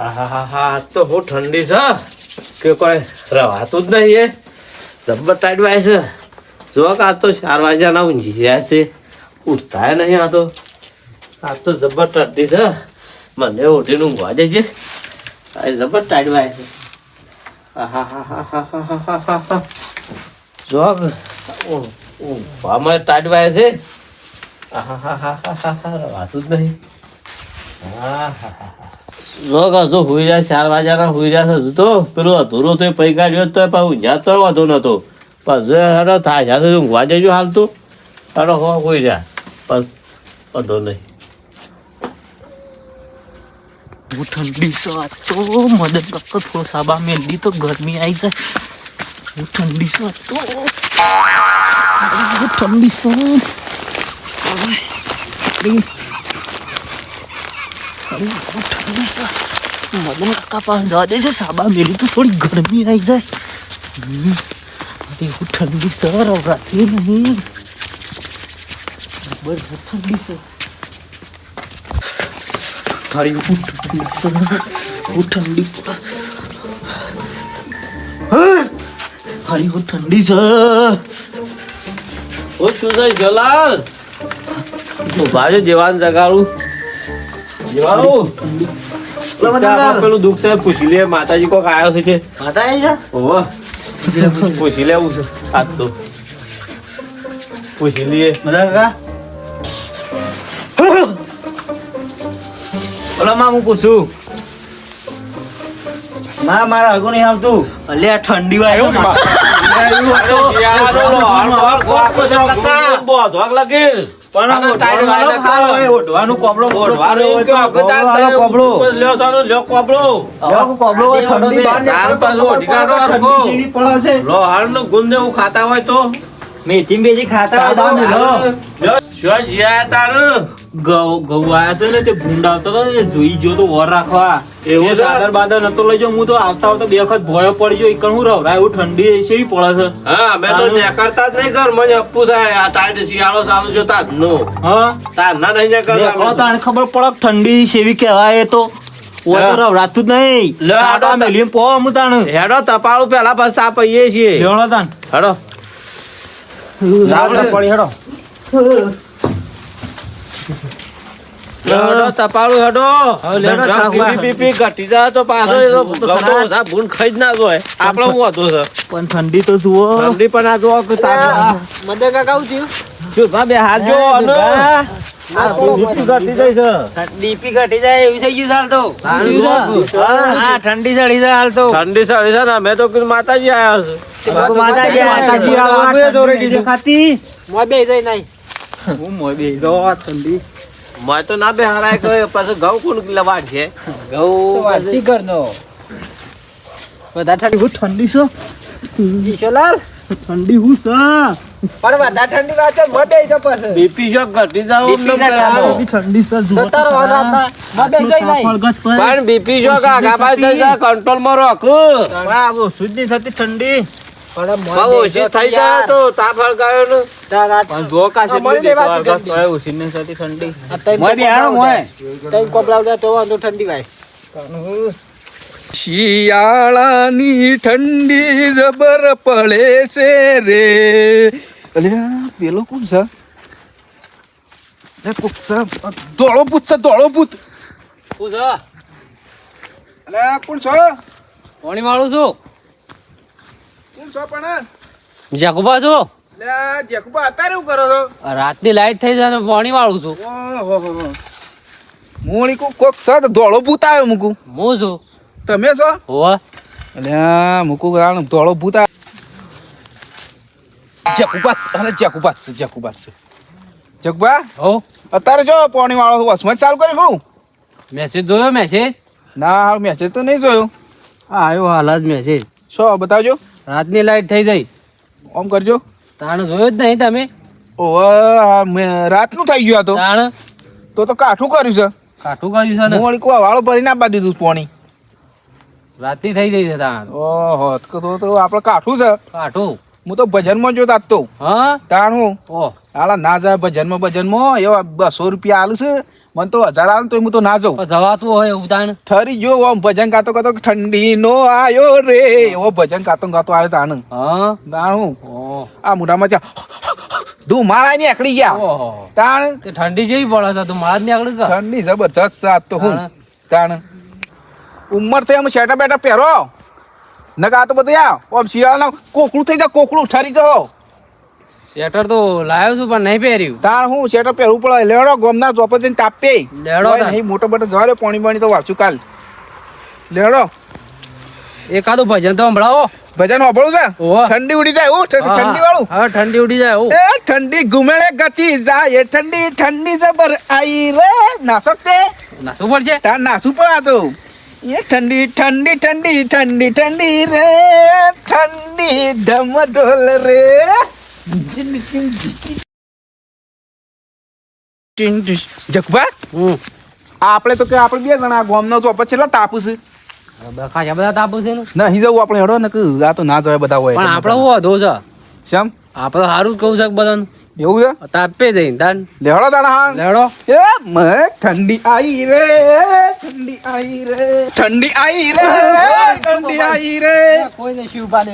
આજ તો બહુ ઠંડી છે. કે કોઈ રવાતું જ નહીં એ જબ્બર ટાઈટ વાય છે. જો કે આ તો ચાર વાગ્યાના ઊંઘી રહ્યા છે. ઉઠતા નહીં આ તો. આજ તો જબ્બર ઠંડી છે. મને ઉઠીને ઊંઘવા દેજે. આ જબ્બર ટાઈટ વાય છે. જો ઊંઘવામાં ટાઈટ વાય છે રવાતું જ નહીં. હા જો કે જો હુઈ રહ્યા ચાર વાગ્યાના હુઈ રહ્યા છે તો. પેલું અધૂરો તો પૈ કાઢ્યો તો, પણ જાતો વાંધો નતો. પણ જો હેડો થાય તો ઊંઘવા જજો હાલ તો હેડો હો, હુઈ રહ્યા. પણ વાંધો નહીં. હું ઠંડી છે તો મદદ કરતો થોડો સાબા મેલી તો ગરમી આવી જાય. હું ઠંડી આજ તો. ઠંડી છે. અરે, બહુ ઠંડી છે મદન કાકા પાસે જવા દે છે સાબા મેલી તો થોડી ગરમી આવી જાય હમ, ઠંડી છે ઠંડી ઠંડી ઠંડી ઠંડી જલાલ છે જેવાન જગાડું. પેલું દુઃખ છે પૂછી લે માતાજી કોક આવ્યો છે કે માતા આવી ઓવા પૂછી લેવું છે આજ તો પૂછી લઈએ મજા કાકા ઓલા માં હું પૂછું મા મારા હગો નહીં આવતું અલે આ ઠંડી વાય ઓઢવાનું કોબળો ઠંડી બહાર ખાતા હોય તો. મેથી બેજી ખાતા હોય તો મેલો. શું જ્યાં તારું? ગૌ ગૌ આયા છે ને તે ભૂંડાવતો જોઈ જો તો વર રાખવા. એવું સાદર બાદર નતો લઈ જાઉં. હું તો આવતા આવતા બે વખત ભોયો પડી એક હું રવરા એવું ઠંડી શેવી પડે છે. હા મેં તો નેકરતા જ નહીં ઘર મને અપ્પુ થાય આ ટાઈટ શિયાળો ચાલુ છે તાર નો. હા? તાર ના નહીં દેખો નેકળતા તાણે ખબર પડે ઠંડી શેવી કહેવાય એ તો. રવરાતું જ નહીં. લે, આ પો તાણે. હેડો તપાળું પેલા બસ આપીએ છીએ. લેવડો તાણ. હેડો. પડી હેડો. હેડો તપાળું હેડો. લેડો, ઘટી જાય તો પાછો એ તો પણ ગમતો ખરા. ઓછા ભૂંડ ખાઈ જ ના જોય. આપણે હું હતું છે પણ ઠંડી તો જુઓ. ઠંડી પણ આ જો કે તાપ- મદદ કાકા આવું થયું? શું ભા હાથ જો અને આ બીપી ઘટી જાય છે. ડીપી ઘટી જાય એવી થઈ ગયું હાલ તો. હા ઠંડી ચડી જાય હાલ તો. ઠંડી સળી છે ને અમે તો માતાજી આવ્યા છું માતાજી માતાજી ખાતી. મોય બે જઈ નહીં. હું મોય બે ઠંડી. મેં તો ના બે હરાય કહ્યું પાછો ઘઉં કોણ લવાડ છે વાંચી કરનો બધા ઠંડી હું ઠંડી છો? ઈશોલાલ ઠંડી હું છો. પણ બધા ઠંડી વાત છે મોય પાછો. બીપી જો ઘટી જાવ બીપી ઠંડી છે જુઓ તારો. મોય બે જઈ નહીં. પણ બીપી જો કાકા ભાઈ કંટ્રોલમાં રાખો વાહ સુધી થતી ઠંડી. શિયાળાની ઠંડી જબર પડે છે રે. અલ્યા પેલો કોણ છે? અલ્યા કોક છે? દોળો ભૂત છે ધોળો ભૂત. શું છે? અલ્યા કોણ છે? પાણી વાળું છું. કોણ છો પણ જગુબા છું? અત્યારે શું કરો છો? રાતની લાઈટ થઈ જાય પાણી વાળું છું. મોણી કોક કોક છે ધોળો ભૂત આવ્યો મૂકું. હું છું. તમે છો? હોવા. અલ્યા મૂકું રાણ ધોળો ભૂત આવ્યો જેકુબા અરે જેકુબા છે જગબા હો. અત્યારે જો પાણી વાળો વસમાં ચાલુ કરી હું મેસેજ જોયો મેસેજ ના મેસેજ તો નહીં જોયો. આવ્યો હાલ જ મેસેજ શો બતાવજો. રાતની લાઈટ થઈ જાય. ઓમ કરજો. તાણ જોયો જ નહીં તમે? ઓવે રાતનું થઈ ગયું આ તો. તાણ? તો તો કાઠું કર્યું છે. કાઠું કર્યું છે ને? હું વળી ભરીને આપવા દીધું પાણી. રાતની થઈ જાય છે તાણ. ઓહો તો તો આપણે કાઠું છે. કાઠું? હું તો ભજનમાં જોતા જ તો. હા? તાણ હું. ઓ હાલા ના જાય ભજનમાં ભજનમાં. એવા બસો રૂપિયા છે મને તો હજાર આવે તો હું તો ના જાઉં. જવાતું હોય એવું તાણ? ઠરી જો ઓમ ભજન ગાતો ગાતો ઠંડી નો આયો રે. ઓ ભજન ગાતો ગાતો આવ્યો તાણ. હા? તાણ. હું આ મોઢામાં ત્યાં ધુમાડા ની આકડી ગયા. ઓહો. તાણ. ઠંડી જેવી પડે છે તું મારા જ નીકળી ઠંડી જબરજસ્ત સાત તો હું. તાણ. ઉંમર થઈ એમ શેટા બેટા પહેરો. નકા તો બધું યા ઓમ શિયાળાના કોકડું થઈ જાય કોકડું ઠરી જાઓ. સ્વેટર તો લાવ્યો છું પણ નહીં પહેર્યું. તાર હું સ્વેટર પહેરવું પડે. લેડો ગોમના ચોપર જઈને તાપે. લેડો નહીં મોટો મોટો જવા પાણી પાણી તો વાંચું કાલ. લેડો. એકાદું ભજન તો સંભળાવો. ભજન સાંભળું છે. ઠંડી ઉડી જાય હું ઠંડી વાળું હા. ઠંડી ઉડી જાય હું એ ઠંડી ઘુમેડે ગતિ જાય ઠંડી ઠંડી જબર આઈ રે. નાસો તે. પણ પડશે? તાર નાસું પણ આ તો. એ ઠંડી ઠંડી ઠંડી ઠંડી ઠંડી રે. ઠંડી ઢમ ઢોલ રે. જગભા આપણે તો કે આપણે બે જણા ગોમનો તો પછી તાપુ છે ખાસા બધા તાપુ છે. ને નહીં જવું આપણે હેડો ને આ તો ના જવાય બધા હોય. પણ આપણે શું વધુ છે? શેમ આપણે સારું જ કહું છે બધાને. એવું છે? તાપે જઈને તાન. લેડો તાણા હા લેડો એ મે ઠંડી આઈ રે ઠંડી આઈ રે ઠંડી આઈ રે ઠંડી આઈ રે. કોઈ ને શિવ પાડે.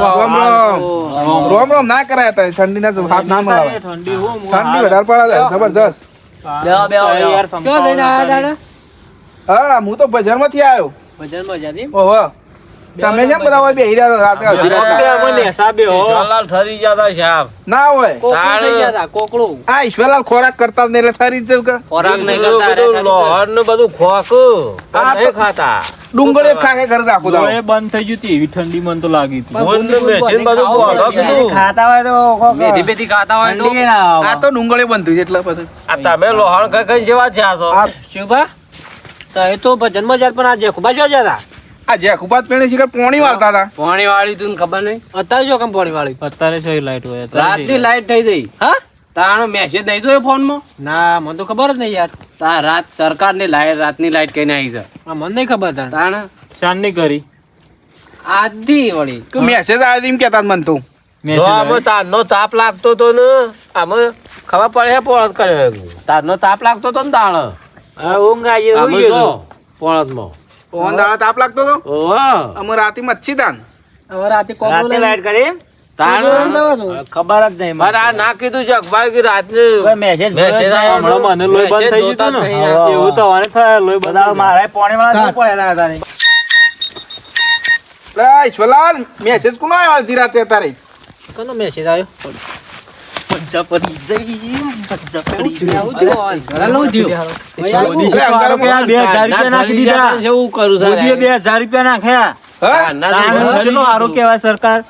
રોમ રોમ. રોમ રોમ ના કરાય તા ઠંડી ના હાથ ના મળાવે ઠંડી વધારે પડે જબરજસ્ત. ક્યાં જઈને આયા દાડા? હા હું તો બજારમાંથી આવ્યો. ભજન મજાની ઓહો. તમે કેમ બધા હોય બેહી રહ્યા રાતે અડધી હો. જલાલ ઠરી ગયા સાહેબ. ના હોય. કોકડું થઈ કોકડું. આ ઈશ્વરલાલ ખોરાક કરતા ને એટલે ઠરી જવ કે? ખોરાક નહીં કરતા બધું લોહર ને બધું ખોક આ તો- નહીં ખાતા. ડુંગળે ખાકે કરે આખો દાડો. એ બંધ થઈ ગયું હતી એવી ઠંડી મને તો લાગી હતી. ગુંદ ને મેથીને બધું બોલો કીધું. મેથી બેથી ખાતા હોય તો આ તો ડુંગળી બંધ એટલે પછી. આ તમે લોહર ખાઈ ખાઈ જેવા છો. આ શિવભા તો એ તો ભજનમાં જાત પણ આજે જેખુબા જ જતા આ જેખુબાદ પેણે શિખર પોણી વાળતા હતા? પોણી વાળી તું ખબર નહીં? અત્યારે જો કેમ પોણી વાળી? અત્યારે છે લાઈટ હોય રાતની લાઈટ. થઈ ગઈ. હા? તારો મેસેજ નહીં જોયો ફોનમાં ના મને તો ખબર જ નહીં યાર. તા રાત સરકારની લાઈટ રાતની લાઈટ કઈ આવી છે. આ મને નહીં ખબર તાણ તાણ? શાનની કરી. આધી વળી. કે મેસેજ આવ્યો એમ કેતા મન તું. જો આવ્યો. આમાં તારનો તાપ લાગતો તો ને આમાં ખબર પડે પોળત કર્યો તારનો તાપ લાગતો તો ને તાણ. ઊંઘ આવી પોળતમાં ઓન દાડા તાપ લાગતો તો? ઓહો. અમે રાતે મચ્છી તાન. હવે રાતે કોકડું રાતે લાઈટ કરી? ખબર જ નહીં મારે આ ના કીધું છે અખબાર કે રાતને મેસેજ મેસેજ આવ્યો. મને લોહી બંધ થઈ ગયું હતું ને. એવું તો હવે થાય લોહી બંધ મારા પાણી વાળા શું પડેલા હતા ઈશ્વરલાલ મેસેજ કોનો આવ્યો અડધી રાતે અત્યારે? કનો મેસેજ આવ્યો? ઘરેલું થયું. મોદી સાહેબ વાળો કે આ બે હજાર રૂપિયા નાખી દીધા એવું કરું છે મોદીએ બે હજાર રૂપિયા નાખ્યા હા તાણ કેટલો સારું કહેવાય સરકાર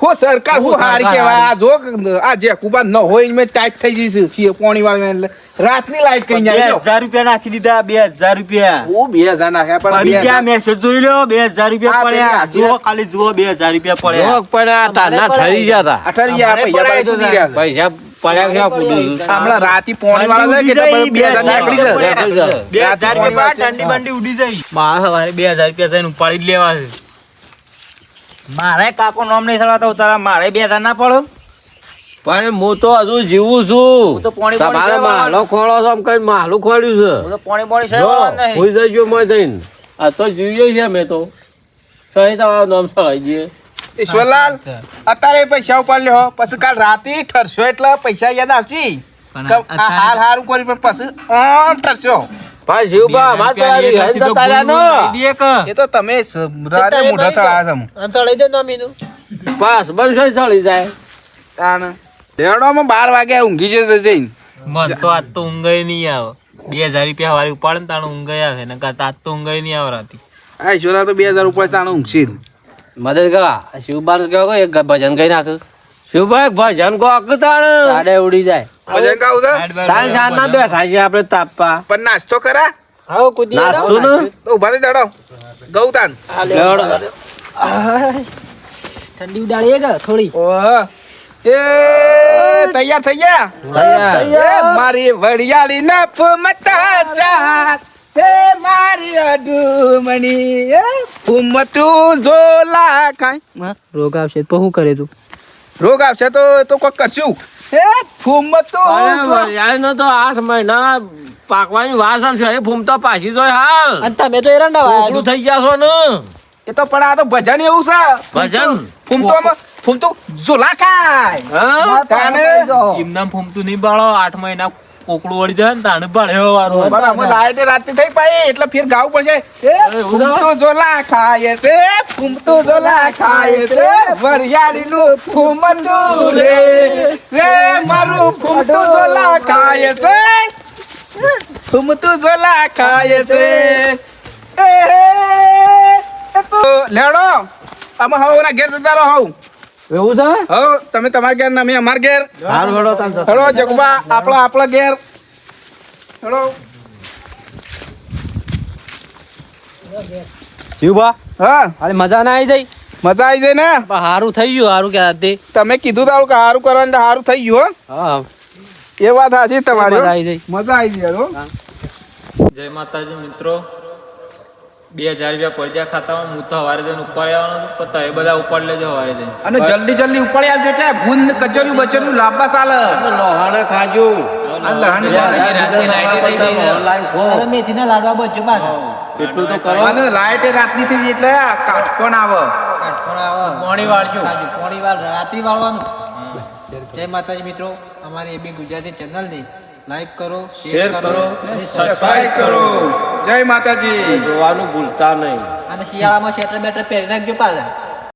હો સરકાર હું હારી કહેવાય? આ જો આ જેખુબાદ ન હોય મેં ટાઈટ થઈ જઈશ છે છીએ પોણી વાળી એટલે રાતની લાઈટ કઈ બે જાય? હજાર રૂપિયા નાખી દીધા બે હજાર રૂપિયા. ઓ બે હજાર નાખ્યા પણ બે ગયા મેસેજ જોઈ લો બે હજાર રૂપિયા પડ્યા. જો જુઓ ખાલી જુઓ બે હજાર રૂપિયા પડ્યા. જો પડ્યા આ ના ઠરી ગયા તા. ઠરી ગયા પૈસા રહ્યા છે. પૈસા પડ્યા ક્યાં કૂદી હમણાં રાતી પોણી વાળા છે કે બે હજાર નીકળી જશે બે રૂપિયા ઠંડી બંડી ઉડી જાય. મારા સવારે બે હજાર રૂપિયા થઈને ઉપાડી જ લેવા છે. મારે કાકો નામ નહીં સળાતા તારા મારે બે હજાર ના પડો. પણ હું તો હજુ જીવું છું. તો પોણી પોણી તમારે માલો ખોળો છો એમ કઈ માલું ખોળ્યું છે? હું તો પોણી પોણી છે હોઈ જજો મોય થઈને આ તો જીવ્યો છે મેં તો. સહી તમારો નામ સળાઈ જઈએ ઈશ્વરલાલ અત્યારે પૈસા ઉપાડ લ્યો પછી કાલ રાતે ઠરશો એટલે પૈસા યાદ આવશે. હાર હારું કરી પણ પછી ઠરશો. ભાઈ જીવબા અમાર પેલા રિહાઈ તો તાર્યા નો. એ તો તમે રાતે મોઢા સળાયા તમે આમ સળાઈ દે નમીનું. પાસ બનશો સળી જાય. તાણ. દેડોમાં બાર વાગે ઊંઘી જશે જઈને. મન તો આજ તો ઊંઘાઈ નહીં આવે. બે હજાર રૂપિયા વાળી ઉપાડે ને તાણે ઊંઘાઈ આવે. ને કાં આજ તો ઊંઘાઈ નહીં આવે રાતી. આ છોરા તો બે હજાર ઉપર તાણ ઊંઘશે. મદદ કરવા શિવબાન કહો એક ભજન કઈ નાખ શિવભાઈ ભજન કો અકતાણ સાડે ઉડી જાય. ભજન ગાવું છે તાણ ના બેઠા છે આપણે તાપા પણ નાસ્તો કરા? આવો કુદી નાસ્તો ને? તો ઊભા થઈ દાડો. ગૌ તાન. ઠંડી ઉડાડીએ કે થોડી? ઓહ. એ તૈયાર થઈ ગયા? તૈયાર. મારી વડિયાળી નફ મતા ચાર. હે મારી અડુમણી. હે ફૂમતું ઝોલા ખાય. રોગ આવશે તો શું કરે તું? રોગ આવશે તો તો કોક કરશું. હે ફૂમતું તો યાર નો તો આઠ મહિના પાકવાની વાર છે એ ફૂમ તો પાછી જોય હાલ. અને તમે તો એરંડા કોકડું થઈ ગયા છો ને? એ તો પણ આ તો ભજન એવું છે. ભજન? ફૂમતો ફૂમતું ઝોલા ખાય હા? તાને એમના ફૂમતું નહીં બાળો. આઠ મહિના કોકડું વળી જાય ને તાણ બાળ્યો વારો બરાબર અમે લાઈટે રાતે થઈ પાઈ એટલે ફેર ગાવું પડશે. એ ફૂમતો જોલા ખાય છે ફૂમતો જોલા ખાય છે વરિયાળીનું ફૂમતું રે. રે મારું ફૂમતું ઝોલા ખાય છે ફૂમતું ઝોલા ખાય છે. એ એ લેડો અમે હવ ના ઘેર જતા રહો હવ. એવું છે? હવ તમે તમાર ઘેર ને અમે અમાર ઘેર. તાન જગબા આપણા આપણા ઘેર. હેડો. જીવબા હા. અરે મજા ના આવી જઈ? મજા આવી જાય ને? હારું થઈ ગયું હારું કે તમે કીધું તારું કે સારું કરવાનું તો સારું થઈ ગયું હો. હા. એ વાત હાજી તમારી મજા આવી જાય મજા આવી જાય જય માતાજી મિત્રો. બે હજાર રૂપિયા પડ્યા ખાતામાં હું તો હવારે જઈને ઉપાડી આવવાનો પતા એ બધા ઉપાડી લેજો હવારે જઈને. અને જલ્દી જલ્દી ઉપાડી આવજો એટલે ગુંદ કચોરી બચોરી લાંબા સાલ. લોહાણે ખાજો. મેથીના લાડવા બચ્યો પાછા. એટલું તો કરો. અને લાઈટ રાતની થઈ એટલે કાટકોણ આવે. પોણી વાળજો. પોણી વાળ રાતી વાળવાનું. જય માતાજી મિત્રો અમારી બી ગુજરાતી ચેનલની લાઈક કરો શેર કરો સબસ્ક્રાઇબ કરો. જય માતાજી. જોવાનું ભૂલતા નહીં. અને શિયાળામાં સ્વેટર બેટર પહેરી નાખજો પાછા.